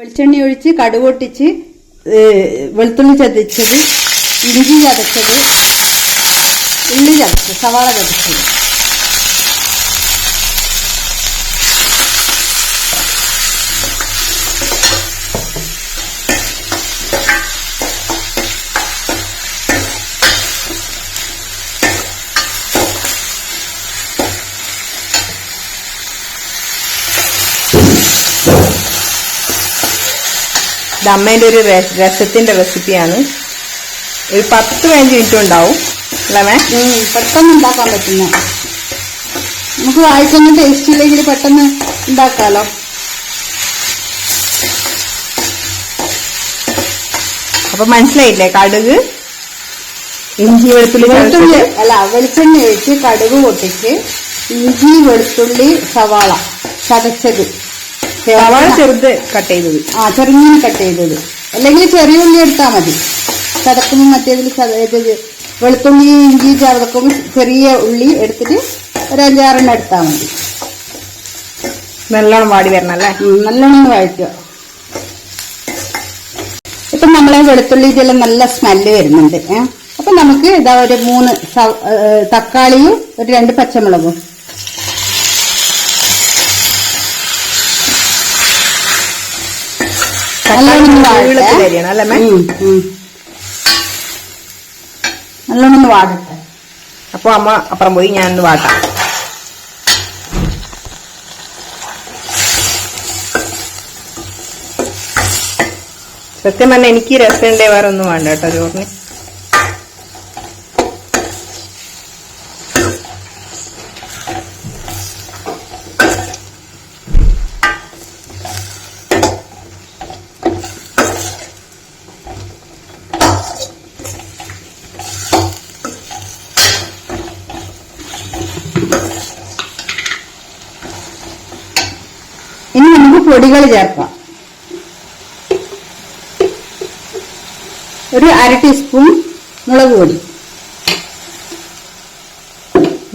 വെളിച്ചെണ്ണ ഒഴിച്ച് കടുക് പൊട്ടിച്ച് ഏ, വെളുത്തുള്ളി ചതച്ചത് ഇഞ്ചി ചതച്ചത് ഉള്ളി ചതച്ചത് സവാള ചതച്ചത്. ഇത് അമ്മേന്റെ ഒരു രസത്തിന്റെ രസത്തിന്റെ റെസിപ്പിയാണ്. ഒരു പത്ത് പതിനഞ്ച് മിനിറ്റ് ഉണ്ടാവും. അല്ലേ മേ? പെട്ടെന്ന് ഉണ്ടാക്കാൻ പറ്റുന്ന. നമുക്ക് വായിച്ചൊന്നും ടേസ്റ്റ് ഇല്ലെങ്കിൽ പെട്ടെന്ന് ഉണ്ടാക്കാലോ. അപ്പൊ മനസ്സിലായില്ലേ കടുക്? ഇഞ്ചി വെളുത്തുള്ളി വെളുത്തുള്ളി അല്ല വെളിച്ചെണ്ണ ഒഴിച്ച് കടുക് പൊട്ടിച്ച് ഇഞ്ചി വെളുത്തുള്ളി സവാള ചതച്ചത്. സവാള ചെറുത് കട്ട് ചെയ്തത്. ആ ചെറുങ്ങനെ കട്ട് ചെയ്തത്. അല്ലെങ്കിൽ ചെറിയ ഉള്ളി എടുത്താൽ മതി. ചതക്കുമ്പോൾ മറ്റേതിൽ വെളുത്തുള്ളി ഇഞ്ചി ചതക്കുമ്പോൾ ചെറിയ ഉള്ളി എടുത്തിട്ട് ഒരു അഞ്ചാറെണ്ണം എടുത്താൽ മതി. നല്ലോണം വാടി വരണം അല്ലേ? നല്ലോണം വായിക്കുക ഇപ്പം നമ്മളെ വെളുത്തുള്ളി ഇതെല്ലാം നല്ല സ്മെല്ല് വരുന്നുണ്ട് ഏഹ് അപ്പം നമുക്ക് ഇതാ ഒരു മൂന്ന് തക്കാളിയും ഒരു രണ്ട് പച്ചമുളകും നീളത്തിൽ അരിയണം അല്ലേ. നല്ലോണം വാടട്ടെ. അപ്പൊ അമ്മ അപ്പുറം പോയി ഞാൻ ഒന്ന് വാട്ടാം. സത്യം പറഞ്ഞാൽ എനിക്ക് രസമുണ്ടേ വേറെ ഒന്നും വേണ്ട കേട്ടോ ചോറിന് ഇനി നമുക്ക് പൊടികൾ ചേർക്കാം. ഒരു അര ടീസ്പൂൺ മുളക് പൊടി.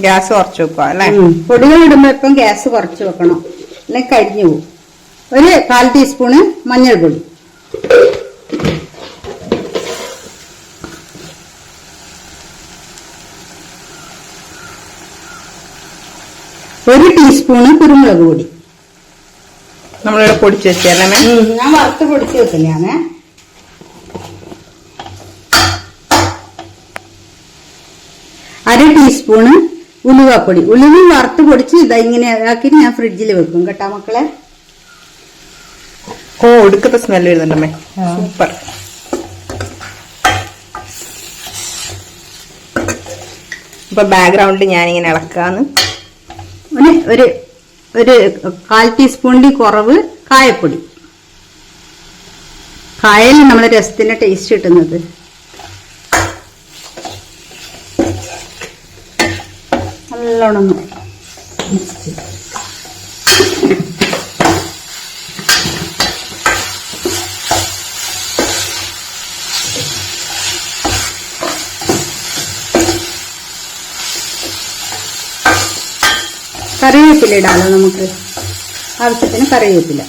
ഗ്യാസ് കുറച്ച് വെക്കുക അല്ലേ? പൊടികൾ ഇടുമ്പോ ഇപ്പം ഗ്യാസ് കുറച്ച് വെക്കണം. അല്ലെങ്കിൽ കരിഞ്ഞു പോകും. ഒരു കാൽ ടീസ്പൂണ് മഞ്ഞൾപ്പൊടി. ഒരു ടീസ്പൂണ് കുരുമുളക് പൊടി. നമ്മളിവിടെ പൊടിച്ച് വെച്ചാലേ ഞാൻ വറുത്ത് പൊടിച്ച് വെക്കുന്നതാണ്. അര ടീസ്പൂണ് ഉലുവാപ്പൊടി. ഉലുവ വറുത്ത് പൊടിച്ച് ഇതാ ഇങ്ങനെ ആക്കി ഞാൻ ഫ്രിഡ്ജിൽ വെക്കും കേട്ടാ മക്കളെ. ഓ ഒടുക്കത്തെ സ്മെൽ വരുന്നുണ്ടമ്മേ. സൂപ്പർ ഇപ്പൊ ബാക്ക്ഗ്രൗണ്ടിൽ ഞാനിങ്ങനെ ഇളക്കാന്ന്. ഒരു ഒരു കാൽ ടീസ്പൂണിൽ കുറവ് കായപ്പൊടി. കായൽ നമ്മുടെ രസത്തിന് ടേസ്റ്റ് കിട്ടുന്നത്. നല്ലോണം കറിവേപ്പില ഇടാലോ നമുക്ക്. ആവശ്യത്തിന് കറിവേപ്പില.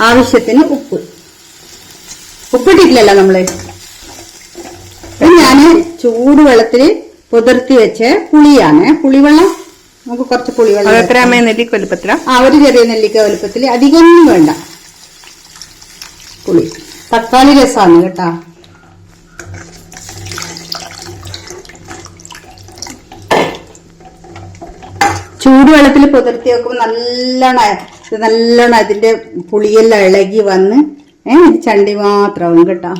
ആവശ്യത്തിന് ഉപ്പ്. ഉപ്പിട്ടിട്ടില്ലല്ലോ നമ്മൾ. ഇത് ഞാൻ ചൂടുവെള്ളത്തിൽ പുതിർത്തി വെച്ച് പുളിയാണ്. പുളിവെള്ളം? നമുക്ക് കുറച്ച് പുളിവെള്ളം ആ ഒരു ചെറിയ നെല്ലിക്ക വലുപ്പത്തിൽ. അധികമൊന്നും വേണ്ട. പുളി തക്കാളി രസമാണ് കേട്ടാ. ചൂടുവെള്ളത്തിൽ പുതിർത്തി വെക്കുമ്പോൾ നല്ലോണം നല്ലോണം അതിന്റെ പുളിയെല്ലാം ഇളകി വന്ന് ചണ്ടി മാത്രമാവും കേട്ടോ.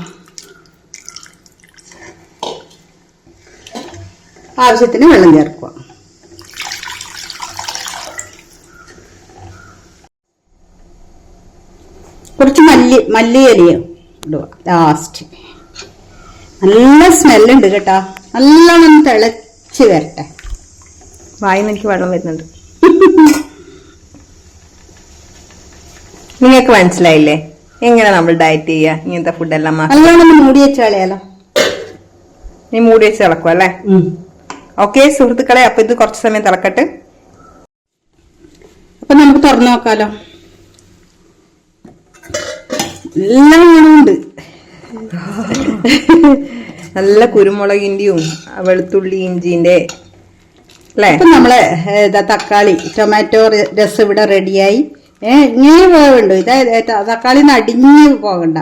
ആവശ്യത്തിന് വെള്ളം ചേർക്കുക. കുറച്ച് മല്ലി മല്ലിയിലയും ഇടുക. ലാസ്റ്റ് നല്ല സ്മെല്ലുണ്ട് കേട്ടാ. നല്ലോണം തിളച്ച് വരട്ടെ. വായിന്ന് എനിക്ക് വെള്ളം വരുന്നുണ്ട്. നിങ്ങൾക്ക് മനസ്സിലായില്ലേ? എങ്ങനെ നമ്മൾ ഡയറ്റ് ചെയ്യുക? ഇങ്ങനത്തെ ഫുഡെല്ലാം നല്ലോണം മൂടി വെച്ച് കളയാലോ? നീ മൂടി വെച്ച് തിളക്കും അല്ലേ? ഓക്കെ സുഹൃത്തുക്കളെ അപ്പൊ ഇത് കുറച്ച് സമയം തിളക്കട്ടെ. അപ്പൊ നമുക്ക് തുറന്നു നോക്കാലോ. എല്ലാം വേണമുണ്ട് നല്ല കുരുമുളകിന്റെയും വെളുത്തുള്ളി ഇഞ്ചിന്റെ അല്ലേ? അപ്പൊ നമ്മളെ തക്കാളി ടൊമാറ്റോ രസം ഇവിടെ റെഡിയായി. ഇങ്ങനെ വേവുണ്ട് ഇത് തക്കാളി നടിഞ്ഞ് പോകണ്ട.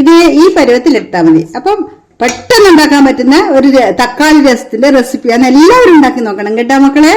ഇത് ഈ പരുവത്തിലെടുത്താൽ മതി. അപ്പം പെട്ടെന്ന് ഉണ്ടാക്കാൻ പറ്റുന്ന ഒരു തക്കാളി രസത്തിന്റെ റെസിപ്പിയാണ് എല്ലാവരും ഉണ്ടാക്കി നോക്കണം കേട്ടോ മക്കളെ.